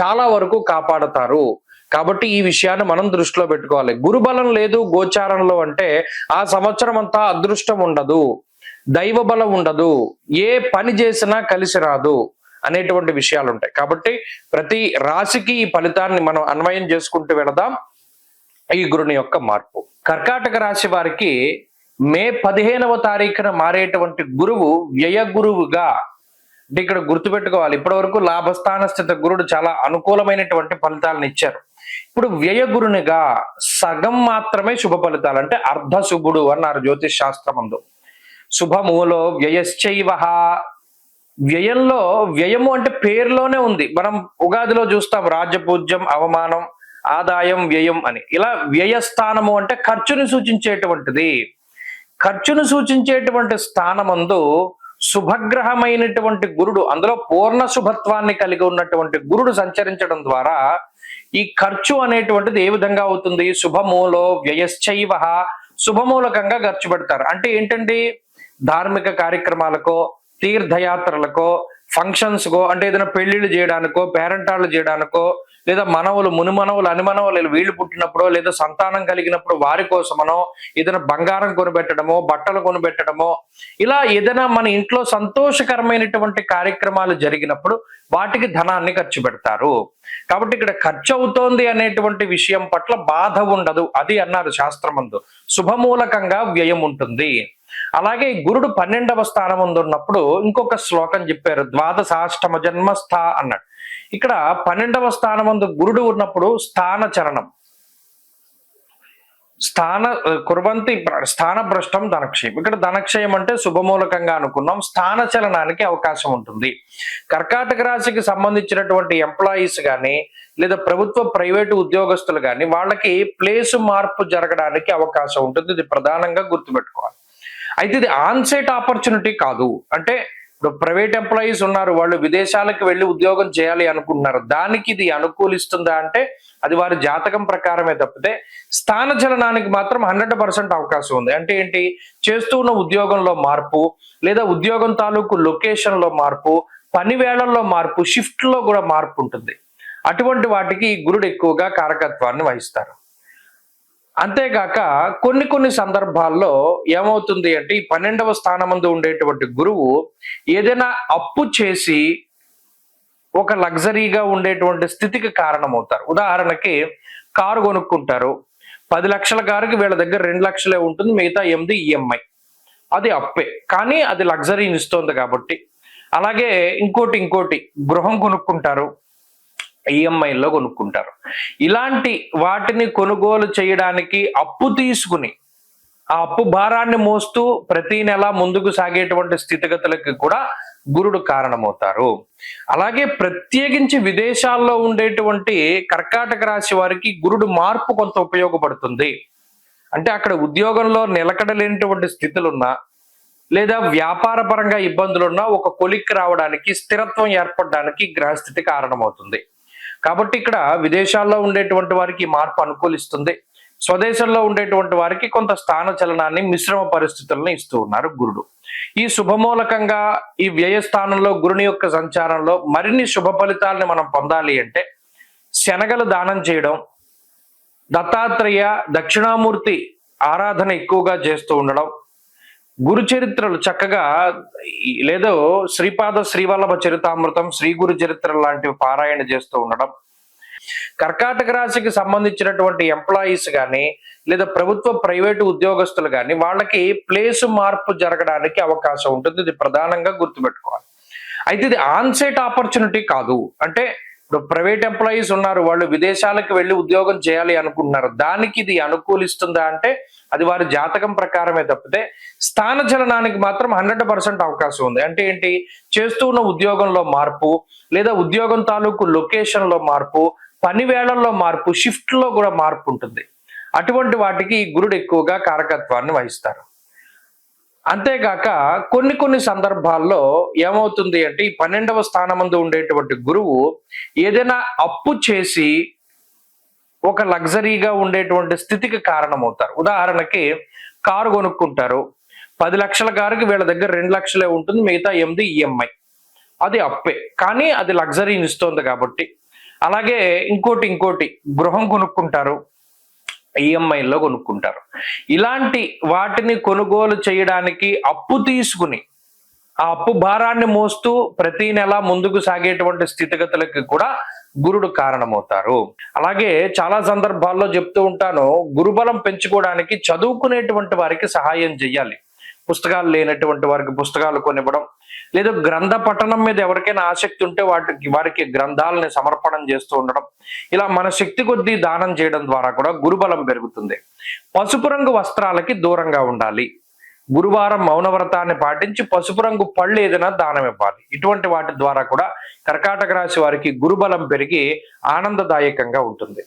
చాలా వరకు కాపాడతారు. కాబట్టి ఈ విషయాన్ని మనం దృష్టిలో పెట్టుకోవాలి. గురుబలం లేదు గోచారంలో అంటే ఆ సంవత్సరం అంతా అదృష్టం ఉండదు దైవ బలం ఉండదు ఏ పని చేసినా కలిసి రాదు అనేటువంటి విషయాలు ఉంటాయి కాబట్టి ప్రతి రాశికి ఈ ఫలితాన్ని మనం అన్వయం చేసుకుంటూ వెళదాం. ఈ గురుని యొక్క మార్పు. కర్కాటక రాశి వారికి మే పదిహేనవ తారీఖున మారేటువంటి గురువు వ్యయ గురువుగా అంటే ఇక్కడ గుర్తుపెట్టుకోవాలి ఇప్పటి వరకు లాభస్థాన స్థిత గురుడు చాలా అనుకూలమైనటువంటి ఫలితాలను ఇచ్చారు. ఇప్పుడు వ్యయ గురునిగా సగం మాత్రమే శుభ ఫలితాలు అంటే అర్ధ శుభుడు అన్నారు జ్యోతిష్ శాస్త్రమందు శుభములో వ్యయశ్చైవ వ్యయంలో వ్యయము అంటే పేరులోనే ఉంది. మనం ఉగాదిలో చూస్తాం రాజ్యపూజ్యం అవమానం ఆదాయం వ్యయం అని. ఇలా వ్యయస్థానము అంటే ఖర్చుని సూచించేటువంటిది. ఖర్చును సూచించేటువంటి స్థానమందు శుభగ్రహమైనటువంటి గురుడు అందులో పూర్ణ శుభత్వాన్ని కలిగి ఉన్నటువంటి గురుడు సంచరించడం ద్వారా ఈ ఖర్చు అనేటువంటిది ఏ విధంగా అవుతుంది? శుభమూలో వ్యయశ్చైవ శుభమూలకంగా ఖర్చు పెడతారు. అంటే ఏంటండి? ధార్మిక కార్యక్రమాలకో తీర్థయాత్రలకో ఫంక్షన్స్ కో అంటే ఏదైనా పెళ్ళిళ్ళు చేయడానికో పేరెంటాళ్ళు చేయడానికో లేదా మనవులు మునిమనవులు అనుమనవులు వీళ్ళు పుట్టినప్పుడు లేదా సంతానం కలిగినప్పుడు వారి కోసమనో ఏదైనా బంగారం కొనిపెట్టడమో బట్టలు కొనిపెట్టడమో ఇలా ఏదైనా మన ఇంట్లో సంతోషకరమైనటువంటి కార్యక్రమాలు జరిగినప్పుడు వాటికి ధనాన్ని ఖర్చు పెడతారు. కాబట్టి ఇక్కడ ఖర్చు అవుతోంది అనేటువంటి విషయం పట్ల బాధ ఉండదు. అది అన్నారు శాస్త్రమందు. శుభమూలకంగా వ్యయం ఉంటుంది. అలాగే గురుడు పన్నెండవ స్థానం ఉన్నప్పుడు ఇంకొక శ్లోకం చెప్పారు. ద్వాదశాష్టమ జన్మస్థ అన్నట్టు. ఇక్కడ పన్నెండవ స్థానమందు గురుడు ఉన్నప్పుడు స్థాన చలనం స్థాన కుర్వంతి స్థాన భ్రష్టం ధనక్షయం. ఇక్కడ ధనక్షయం అంటే శుభమూలకంగా అనుకున్నాం. స్థాన చలనానికి అవకాశం ఉంటుంది. కర్కాటక రాశికి సంబంధించినటువంటి ఎంప్లాయీస్ కానీ లేదా ప్రభుత్వ ప్రైవేటు ఉద్యోగస్తులు కానీ వాళ్ళకి ప్లేస్ మార్పు జరగడానికి అవకాశం ఉంటుంది. ఇది ప్రధానంగా గుర్తుపెట్టుకోవాలి. అయితే ఇది ఆన్సైట్ ఆపర్చునిటీ కాదు. అంటే ఇప్పుడు ప్రైవేట్ ఎంప్లాయీస్ ఉన్నారు వాళ్ళు విదేశాలకు వెళ్ళి ఉద్యోగం చేయాలి అనుకుంటున్నారు. దానికి ఇది అనుకూలిస్తుందా అంటే అది వారి జాతకం ప్రకారమే తప్పితే స్థాన చలనానికి మాత్రం హండ్రెడ్ పర్సెంట్ అవకాశం ఉంది. అంటే ఏంటి? చేస్తూ ఉన్న ఉద్యోగంలో మార్పు లేదా ఉద్యోగం తాలూకు లొకేషన్లో మార్పు పని వేళల్లో మార్పు షిఫ్ట్లో కూడా మార్పు ఉంటుంది. అటువంటి వాటికి ఈ గురుడు ఎక్కువగా కారకత్వాన్ని వహిస్తారు. అంతేగాక కొన్ని కొన్ని సందర్భాల్లో ఏమవుతుంది అంటే ఈ పన్నెండవ స్థానమందు ఉండేటువంటి గురువు ఏదైనా అప్పు చేసి ఒక లగ్జరీగా ఉండేటువంటి స్థితికి కారణమవుతారు. ఉదాహరణకి కారు కొనుక్కుంటారు. పది లక్షల కారుకి వీళ్ళ దగ్గర రెండు లక్షలే ఉంటుంది మిగతా ఎనిమిది ఈఎంఐ. అది అప్పే. కానీ అది లగ్జరీని ఇస్తోంది కాబట్టి. అలాగే ఇంకోటి ఇంకోటి గృహం కొనుక్కుంటారు. ఈఎంఐలో కొనుక్కుంటారు. ఇలాంటి వాటిని కొనుగోలు చేయడానికి అప్పు తీసుకుని ఆ అప్పు భారాన్ని మోస్తూ ప్రతి నెల ముందుకు సాగేటువంటి స్థితిగతులకి కూడా గురుడు కారణమవుతారు. అలాగే ప్రత్యేకించి విదేశాల్లో ఉండేటువంటి కర్కాటక రాశి వారికి గురుడు మార్పు కొంత ఉపయోగపడుతుంది. అంటే అక్కడ ఉద్యోగంలో నిలకడలేనటువంటి స్థితులున్నా లేదా వ్యాపార పరంగా ఇబ్బందులున్నా ఒక కొలిక్ రావడానికి స్థిరత్వం ఏర్పడడానికి గ్రహస్థితి కారణమవుతుంది. కాబట్టి ఇక్కడ విదేశాల్లో ఉండేటువంటి వారికి మార్పు అనుకూలిస్తుంది. స్వదేశంలో ఉండేటువంటి వారికి కొంత స్థాన చలనాన్ని మిశ్రమ పరిస్థితులను ఇస్తూ ఉన్నారు గురుడు. ఈ శుభమూలకంగా ఈ వ్యయస్థానంలో గురుని యొక్క సంచారంలో మరిన్ని శుభ ఫలితాలని మనం పొందాలి అంటే శనగలు దానం చేయడం దత్తాత్రేయ దక్షిణామూర్తి ఆరాధన ఎక్కువగా చేస్తూ ఉండడం గురు చరిత్రలు చక్కగా లేదో శ్రీపాద శ్రీవల్లభ చరితామృతం శ్రీ గురు చరిత్ర లాంటివి పారాయణ చేస్తూ ఉండడం. కర్కాటక రాశికి సంబంధించినటువంటి ఎంప్లాయీస్ కానీ లేదా ప్రభుత్వ ప్రైవేటు ఉద్యోగస్తులు కానీ వాళ్ళకి ప్లేస్ మార్పు జరగడానికి అవకాశం ఉంటుంది. ఇది ప్రధానంగా గుర్తుపెట్టుకోవాలి. అయితే ఇది ఆన్సైట్ ఆపర్చునిటీ కాదు. అంటే ఇప్పుడు ప్రైవేట్ ఎంప్లాయీస్ ఉన్నారు వాళ్ళు విదేశాలకు వెళ్ళి ఉద్యోగం చేయాలి అనుకుంటున్నారు. దానికి ఇది అనుకూలిస్తుందా అంటే అది వారి జాతకం ప్రకారమే తప్పితే స్థాన చలనానికి మాత్రం హండ్రెడ్ పర్సెంట్ అవకాశం ఉంది. అంటే ఏంటి? చేస్తూ ఉన్న ఉద్యోగంలో మార్పు లేదా ఉద్యోగం తాలూకు లొకేషన్లో మార్పు పని వేళల్లో మార్పు షిఫ్ట్లో కూడా మార్పు ఉంటుంది. అటువంటి వాటికి ఈ గురుడు ఎక్కువగా కారకత్వాన్ని వహిస్తారు. అంతేగాక కొన్ని కొన్ని సందర్భాల్లో ఏమవుతుంది అంటే ఈ పన్నెండవ స్థానమందు ఉండేటువంటి గురువు ఏదైనా అప్పు చేసి ఒక లగ్జరీగా ఉండేటువంటి స్థితికి కారణమవుతారు. ఉదాహరణకి కారు కొనుక్కుంటారు. పది లక్షల కారుకి వీళ్ళ దగ్గర రెండు లక్షలే ఉంటుంది మిగతా ఎనిమిది ఈఎంఐ. అది అప్పే. కానీ అది లగ్జరీని ఇస్తోంది కాబట్టి. అలాగే ఇంకోటి ఇంకోటి గృహం కొనుక్కుంటారు. ఈఎంఐలో కొనుక్కుంటారు. ఇలాంటి వాటిని కొనుగోలు చేయడానికి అప్పు తీసుకుని ఆ అప్పు భారాన్ని మోస్తూ ప్రతి నెల ముందుకు సాగేటువంటి స్థితిగతులకి కూడా గురుడు కారణమవుతారు. అలాగే చాలా సందర్భాల్లో చెప్తూ ఉంటాను గురుబలం పెంచుకోవడానికి చదువుకునేటువంటి వారికి సహాయం చేయాలి. పుస్తకాలు లేనటువంటి వారికి పుస్తకాలు కొనివ్వడం లేదా గ్రంథ పఠనం మీద ఎవరికైనా ఆసక్తి ఉంటే వాటికి వారికి గ్రంథాలని సమర్పణం చేస్తూ ఉండడం ఇలా మన శక్తి కొద్దీ దానం చేయడం ద్వారా కూడా గురుబలం పెరుగుతుంది. పసుపు రంగు వస్త్రాలకి దూరంగా ఉండాలి. గురువారం మౌనవ్రతాన్ని పాటించి పసుపు రంగు పళ్ళు ఏదైనా దానం ఇవ్వాలి. ఇటువంటి వాటి ద్వారా కూడా కర్కాటక రాశి వారికి గురుబలం పెరిగి ఆనందదాయకంగా ఉంటుంది.